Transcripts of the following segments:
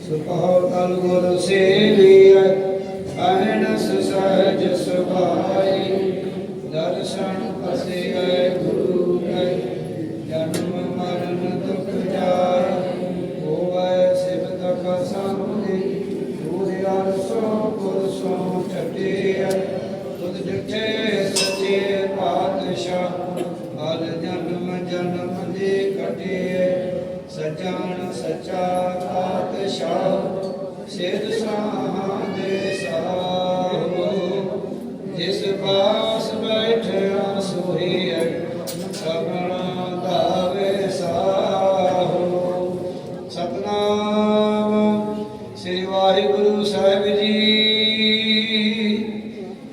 ਸੁਭਾਉ ਤਲ ਗੁਰ ਸੇਵੀਐ ਅਹਨਸ ਸਹਜ ਸੁਭਾਈ ਦਰਸ਼ਨ ਪਸਿਐ ਗੁਰੂ ਕੈ ਜਨਮ ਮਰਨ ਦੁਖ ਜਾਇ ਹੋਵੈ ਸਿਵ ਤਖ ਸਾਮਨੇ ਦੂਰ ਅਰਸੋ ਪੁਰਸੋ ਛਟਿਐ ਤੁਧ ਡਿਠੇ ਸਚੇ ਪਾਤਸ਼ਾਹ ਹਰ ਜਨਮ ਜਨਮ ਦੇ ਕਟਿਐ ਸਜਾਣ ਸਚਾ ਪਾਤਸ਼ਾਹ ਸਿਧ ਸਾਹਦੇ ਸਾਹੋ। ਜਿਸ ਪਾਸ ਬੈਠਿਆ ਸੋਹੀਐ ਸਭਨਾ ਦਾਵੇ ਸਾਹੋ। ਸਤਨਾਮ ਸ੍ਰੀ ਵਾਹਿਗੁਰੂ ਸਾਹਿਬ ਜੀ।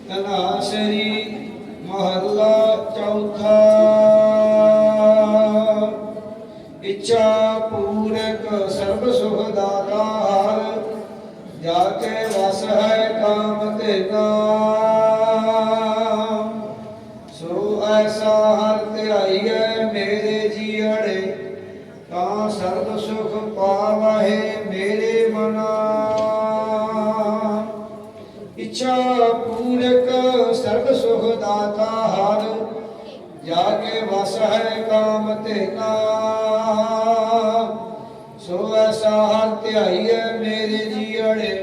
ਤਨਾਸਰੀ ਮਹੱਲਾ ਚੌਥਾ। ਇੱਛਾ ਸਰਬ ਦਾਤਾ ਹਰ ਜਾ ਕੇ ਵਸ ਹੈ ਕਾਮ ਤੇ ਤੇਨਾ ਸੋ ਐਸਾ ਹਰ ਧਿਆਈਐ ਮੇਰੇ ਜੀਅੜੇ, ਤਾਂ ਸਰਬ ਸੁਖ ਪਾਵਹਿ ਮੇਰੇ ਮਨਾ। ਇੱਛਾ ਪੂਰਕ ਸਰਬ ਸੁਖ ਦਾਤਾ ਹਰ ਜਾ ਕੇ ਵਸ ਹੈ ਕਾਮ ਤੇਨਾ ਸੋ ਧਿਆਈਐ ਮੇਰੇ ਜੀਅੜੇ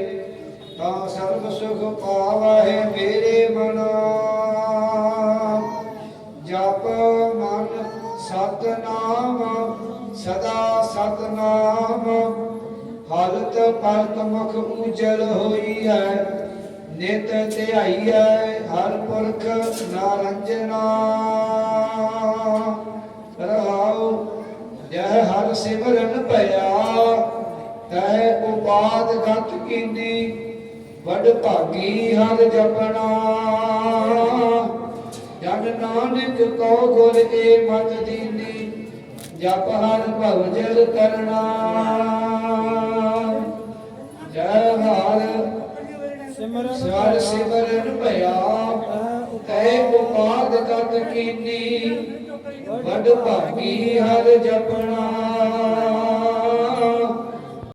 ਤਾਂ ਸਰਬ ਸੁਖ ਪਾਵਹਿ ਮੇਰੇ ਮਨਾ। ਜਪ ਮਨ ਸਤਨਾਮ, ਸਦਾ ਸਤਨਾਮ। ਹਾਲਤ ਪਲਕ ਮੁਖ ਉਜਲ ਹੋਈ ਹੈ, ਨਿਤ ਧਿਆਈਐ ਹਰ ਪੁਰਖ ਨਾਰੰਜਨਾ ਰਹਾਉ, ਜਹ ਹਰ ਸਿਮਰਨ ਭਇਆ ਤੈ ਉਪਾਦ ਗਤ ਕੀਨੀ, ਵਡ ਭਾਗੀ ਹਰ ਜਪਣਾ। ਜਨ ਨਾਨਕ ਕੋ ਗੁਰ ਏ ਮਤ ਦੀਨੀ, ਜਪ ਹਰ ਭਵ ਜਲ ਕਰਨਾ ਜੈ ਹਰ ਸਰ ਸਿਮਰਨ ਭਇਆ, ਤੈ ਉਪਾਦ ਗਤ ਕੀਨੀ, ਵਡ ਭਾਗੀ ਹਰ ਜਪਣਾ।